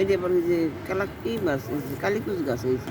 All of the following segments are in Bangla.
এই যে বলে যে কালা কি গাছ কালীকুচ গাছ এই যে।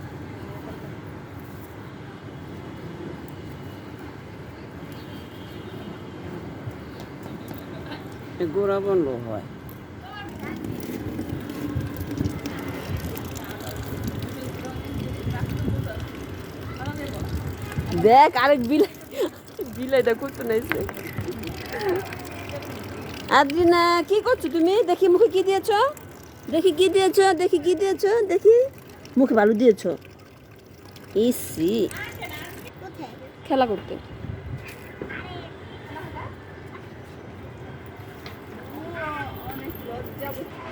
গোড়া বন্ধ হয়। দেখ আরেক বিলাই বিলাইটা করতে নাইছে। আদ্রিনা কি করছ তুমি? দেখি মুখে কি দিয়েছ? দেখি কি দিয়েছ? দেখি কি দিয়েছ? দেখি। মুখে বালু দিয়েছ। ইসি। খেলা করতে। যাব।